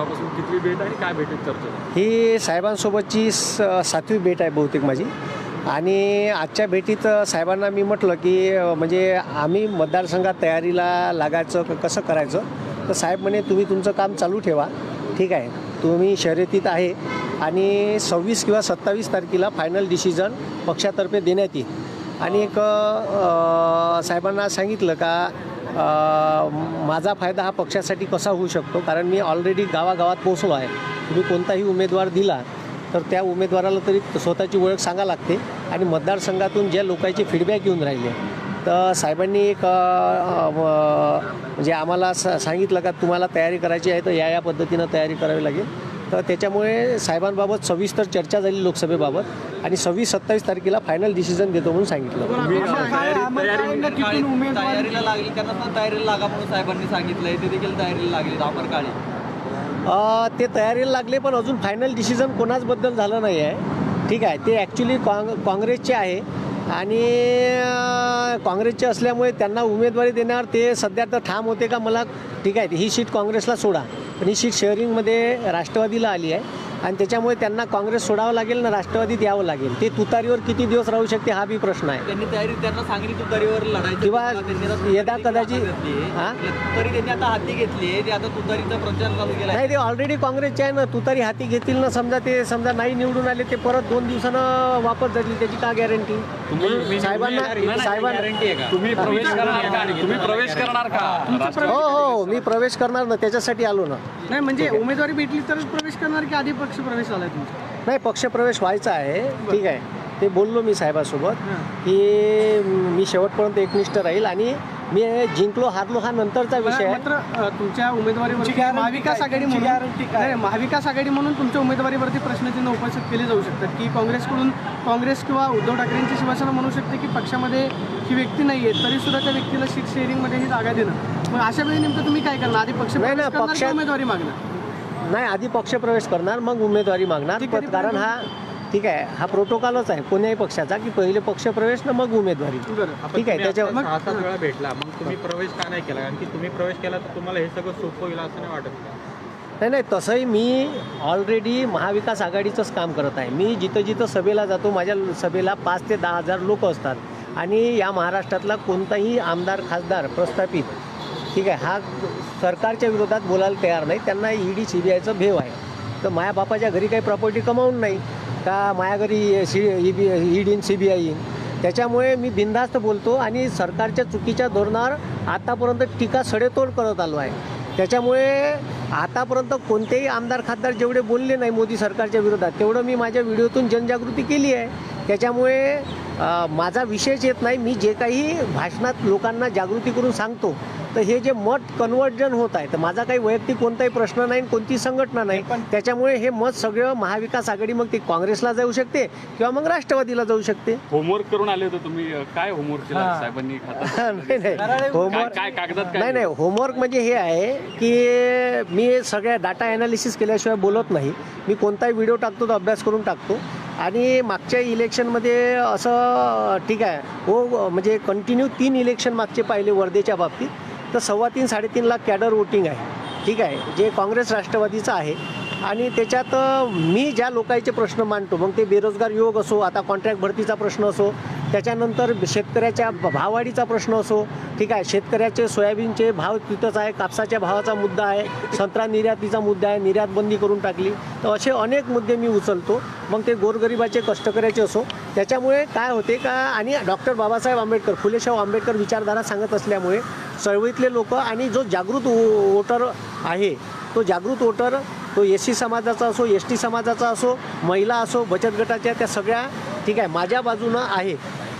कितवी भेट आणि काय भेटीत ही साहेबांसोबतची स सातवी भेट आहे बहुतेक माझी. आणि आजच्या भेटीत साहेबांना मी म्हटलं की म्हणजे आम्ही मतदारसंघात तयारीला लागायचं क- कसं करायचं? तर साहेब म्हणे तुम्ही तुमचं काम चालू ठेवा. ठीक आहे. तुम्ही शर्यतीत आहे आणि सव्वीस किंवा सत्तावीस तारखेला फायनल डिसिजन पक्षातर्फे देण्यात येईल. आणि एक अ, साहेबांना सांगितलं का माझा फायदा हा पक्षासाठी कसा होऊ शकतो? कारण मी ऑलरेडी गावागावात पोहोचलो आहे. तुम्ही कोणताही उमेदवार दिला तर त्या उमेदवाराला तरी स्वतःची ओळख सांगा लागते. आणि मतदारसंघातून ज्या लोकांचे फीडबॅक येऊन राहिले तर साहेबांनी एक म्हणजे आम्हाला स सांगितलं का तुम्हाला तयारी करायची आहे तर या या पद्धतीनं तयारी करावी लागेल. तर त्याच्यामुळे साहेबांबाबत सविस्तर चर्चा झाली लोकसभेबाबत आणि सव्वीस सत्तावीस तारखेला फायनल डिसिजन देतो म्हणून सांगितलं. तुम्ही तयारी- तयारी तयारीला लागली त्यांना पण तयारीला लागा म्हणून साहेबांनी सांगितलंय. ते देखील तयारीला लागले अमर काळे. अ, ते तयारीला लागले पण अजून फायनल डिसिजन कोणाचबद्दल झालं नाही आहे ठीक आहे ते ॲक्च्युली काँग काँग्रेसचे आहे. आणि काँग्रेसचे असल्यामुळे त्यांना उमेदवारी देणार ते सध्या तर ठाम होते का मला ठीक आहे. ही सीट काँग्रेसला सोडा. पण ही सीट शेअरिंगमध्ये राष्ट्रवादीला आली आहे. आणि त्याच्यामुळे त्यांना काँग्रेस सोडावं लागेल ना राष्ट्रवादीत यावं लागेल. ते तुतारीवर किती दिवस राहू शकते हा बी प्रश्न आहे. त्यांनी तयारी त्यांना सांगितली तुतारीवर लढायची किंवा यदा कदाचित- तुतारी हा? तुतारी त्यांनी आता हाती घेतली ते आता तुतारीचा प्रचार चालू केला नाही ते ऑलरेडी काँग्रेसचे आहे ना. तुतारी हाती घेतील ना समजा ते समजा नाही निवडून आले ते परत दोन दिवसानं वापस जातील त्याची का गॅरंटी तुम्ही साहेबांना साहेबांना गॅरंटी आहे का तुम्ही प्रवेश करणार का? तुम्ही प्रवेश करणार का? राष्ट्रवादी- हो हो मी प्रवेश करणार ना त्याच्यासाठी आलो ना. नाही म्हणजे उमेदवारी भेटली तरच प्रवेश करणार की आधी पक्ष प्रवेश आलाय तुमचा? नाही पक्षप्रवेश व्हायचा आहे. ठीक आहे. ते बोललो मी साहेबासोबत की मी शेवटपर्यंत एकनिष्ठ राहील आणि मी जिंकलो हारलो हा नंतरचा विषय आहे. मात्र अ, तुमच्या उमेदवारीवरती महाविकास आघाडी म्हणून नाही, महाविकास आघाडी म्हणून तुमच्या उमेदवारीवरती प्रश्नचिन्ह उपस्थित केले जाऊ शकतात. की काँग्रेसकडून काँग्रेस किंवा उद्धव ठाकरेंची शिवसेना म्हणू शकते की पक्षामध्ये ही व्यक्ती नाही आहे तरी सुद्धा त्या व्यक्तीला सीट शेअरिंगमध्ये ही जागा देणं. मग अशा वेळी नेमकं तुम्ही काय करणार? आधी पक्ष नाही, पक्षात- उमेदवारी मागणार? नाही आधी पक्षप्रवेश करणार मग उमेदवारी मागणार. कारण हा ठीक आहे हा प्रोटोकॉलच आहे कोण्याही पक्षाचा की पहिले पक्षप्रवेश ना मग उमेदवारी. ठीक आहे त्याच्या मग सहा सात वेळा भेटला मग तुम्ही प्रवेश का नाही केला? कारण की तुम्ही प्रवेश केला तर तुम्हाला हे सगळं सोपं होईल असं नाही वाटत नाही नाही तसंही मी ऑलरेडी महाविकास आघाडीचंच काम करत आहे. मी जिथं जिथं सभेला जातो माझ्या सभेला पाच ते दहा हजार लोक असतात. आणि या महाराष्ट्रातला कोणताही आमदार खासदार प्रस्थापित ठीक आहे हा सरकारच्या विरोधात बोलायला तयार नाही. त्यांना ईडी सी बी आयचं भेव आहे. तर माया बापाच्या घरी काही प्रॉपर्टी कमावून नाही. का माया घरी सी ई बी ईडीन सी बी आय येईन? त्याच्यामुळे मी बिनधास्त बोलतो आणि सरकारच्या चुकीच्या धोरणावर आतापर्यंत टीका सडेतोड करत आलो आहे. त्याच्यामुळे आतापर्यंत कोणतेही आमदार खासदार जेवढे बोलले नाही मोदी सरकारच्या विरोधात तेवढं मी माझ्या व्हिडिओतून जनजागृती केली आहे. त्याच्यामुळे माझा विषयच येत नाही. मी जे काही भाषणात लोकांना जागृती करून सांगतो तर हे जे मत कन्वर्जन होत आहे तर माझा काही वैयक्तिक कोणताही प्रश्न नाही आणि कोणती संघटना नाही. त्याच्यामुळे हे मत सगळं महाविकास आघाडी मग ती काँग्रेसला जाऊ शकते किंवा मग राष्ट्रवादीला जाऊ शकते. होमवर्क करून आले होते तुम्ही. काय होमवर्क केला साहेबांनी? हातात? नाही नाही. काय होमवर्क काय कागदात काय नाही नाही. होमवर्क म्हणजे हे आहे की मी सगळ्या डाटा ॲनालिसिस केल्याशिवाय बोलत नाही. मी कोणताही व्हिडिओ टाकतो तो अभ्यास करून टाकतो. आणि मागच्या इलेक्शनमध्ये असं ठीक आहे. हो म्हणजे कंटिन्यू तीन इलेक्शन मागचे पाहिले वर्धेच्या बाबतीत. तर सव्वा तीन साडेतीन लाख कॅडर वोटिंग आहे. ठीक आहे? जे काँग्रेस राष्ट्रवादीचं आहे. आणि त्याच्यात मी ज्या लोकांचे प्रश्न मांडतो मग ते बेरोजगार युवक असो आता कॉन्ट्रॅक्ट भरतीचा प्रश्न असो त्याच्यानंतर शेतकऱ्याच्या भाववाढीचा प्रश्न असो ठीक आहे? शेतकऱ्याचे सोयाबीनचे भाव तिथंच आहे कापसाच्या भावाचा मुद्दा आहे संत्रा निर्यातीचा मुद्दा आहे निर्यात बंदी करून टाकली. तर असे अनेक मुद्दे मी उचलतो. मग ते गोरगरिबाचे कष्टकऱ्याचे असो. त्याच्यामुळे काय होते का आणि डॉक्टर बाबासाहेब आंबेडकर फुलेशाह आंबेडकर विचारधारा सांगत असल्यामुळे चळवळीतले लोक आणि जो जागृत वोटर आहे तो जागृत वोटर तो एस सी समाजाचा असो एस टी समाजाचा असो महिला असो बचत गटाच्या त्या सगळ्या ठीक आहे माझ्या बाजूनं आहे.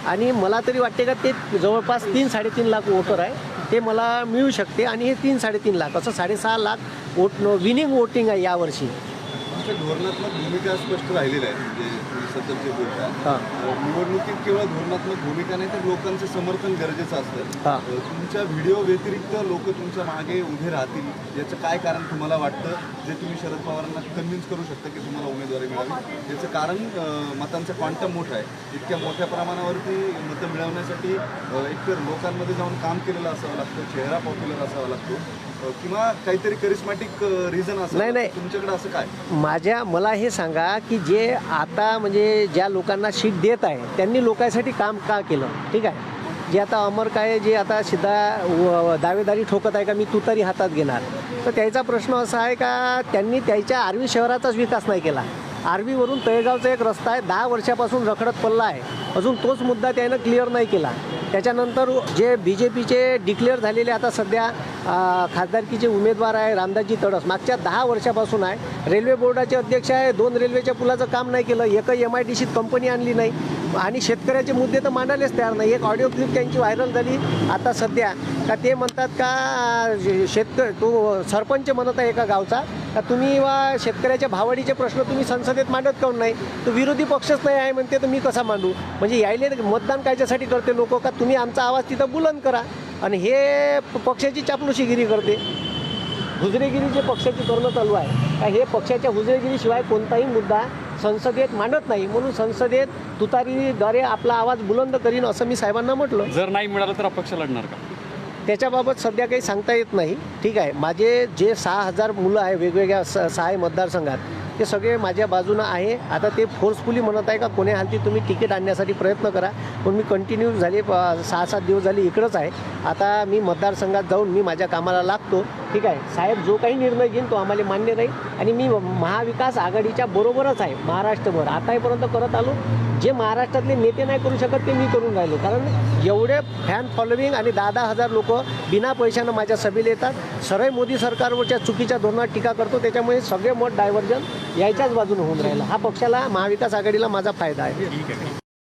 आणि मला तरी वाटते का ते जवळपास तीन साडेतीन लाख वोटर आहे. ते मला मिळू शकते आणि हे तीन साडेतीन लाख असं साडेसहा लाख वोट विनिंग वोटिंग आहे यावर्षी. तुमच्या धोरणात्मक भूमिका स्पष्ट राहिलेली आहे म्हणजे सतत जे बोलता हां. निवडणुकीत केवळ धोरणात्मक भूमिका नाही तर लोकांचं समर्थन गरजेचं असतं. तुमच्या व्हिडिओ व्यतिरिक्त लोक तुमच्या मागे उभे राहतील याचं काय कारण तुम्हाला वाटतं जे तुम्ही शरद पवारांना कन्व्हिन्स करू शकता की तुम्हाला उमेदवारी मिळावी? याचं कारण मतांचा क्वांटम मोठा आहे. इतक्या मोठ्या प्रमाणावरती मतं मिळवण्यासाठी एकतर लोकांमध्ये जाऊन काम केलेलं असावं लागतं चेहरा पॉप्युलर असावा लागतो. किंवा काहीतरी करिस्मॅटिक रिझन असं नाही, नाही. तुमच्याकडे असं काय? माझ्या मला हे सांगा की जे आता म्हणजे ज्या लोकांना शीट देत आहे त्यांनी लोकांसाठी काम का केलं? ठीक आहे. जे आता अमर काय जे आता सिद्धा दावेदारी ठोकत आहे का मी तुतारी हातात घेणार? तर त्याचा प्रश्न असा आहे का त्यांनी त्याच्या आर्वी शहराचाच विकास नाही केला. आर्वीवरून तळेगावचा एक रस्ता आहे दहा वर्षापासून रखडत पडला आहे. अजून तोच मुद्दा त्यानं क्लिअर नाही केला. त्याच्यानंतर जे बी जे पीचे डिक्लेअर झालेले आता सध्या खासदारकीचे उमेदवार आहे रामदासजी तडस. मागच्या दहा वर्षापासून आहे. रेल्वे बोर्डाचे अध्यक्ष आहे. दोन रेल्वेच्या पुलाचं काम नाही केलं. एकही एम आय डी सीत कंपनी आणली नाही. आणि शेतकऱ्याचे मुद्दे तर मांडायलाच तयार नाही. एक ऑडिओ क्लिप त्यांची व्हायरल झाली. आता सध्या का ते म्हणतात का शेतकरी तो सरपंच म्हणत आहे एका गावचा का तुम्ही वा शेतकऱ्याच्या भावडीचे प्रश्न तुम्ही संसदेत मांडत काऊन नाही? तो विरोधी पक्षच नाही आहे म्हणते तर मी कसा मांडू? म्हणजे यायले मतदान कायच्यासाठी करते लोक? का तुम्ही आमचा आवाज तिथं बुलंद करा? आणि हे पक्षाची चापलुशीगिरी करते. हुजरेगिरी जे पक्षाची करणं चालू आहे. का हे पक्षाच्या हुजरेगिरीशिवाय कोणताही मुद्दा संसदेत मांडत नाही. म्हणून संसदेत तुतारीद्वारे आपला आवाज बुलंद करीन असं मी साहेबांना म्हटलं. जर नाही मिळालं तर अपक्ष लढणार का? त्याच्याबाबत सध्या काही सांगता येत नाही. ठीक आहे. माझे जे सहा हजार मुलं आहे वेगवेगळ्या स सहा मतदारसंघात. ते सगळे माझ्या बाजूनं आहे. आता ते फोर्सफुली म्हणत आहे का कोणी हालती तुम्ही तिकीट आणण्यासाठी प्रयत्न करा. पण मी कंटिन्यू झाले प- सहा सात दिवस झाले इकडंच आहे. आता मी मतदारसंघात जाऊन मी माझ्या कामाला लागतो. ठीक आहे. साहेब जो काही निर्णय घेईन तो आम्हाला मान्य राहील आणि मी महाविकास आघाडीच्या बरोबरच आहे महाराष्ट्रभर. आतापर्यंत करत आलो. जे महाराष्ट्रातले नेते नाही करू शकत ते मी करून राहिलो. कारण एवढे फॅन फॉलोविंग आणि दहा दहा हजार लोक बिना पैशानं माझ्या सभेला येतात. सरळ मोदी सरकारवरच्या चुकीच्या धोरणात टीका करतो. त्याच्यामुळे सगळे मत डायव्हर्जन यायच्याच बाजूने होऊन राहिलं. हा पक्षाला महाविकास आघाडीला माझा फायदा आहे.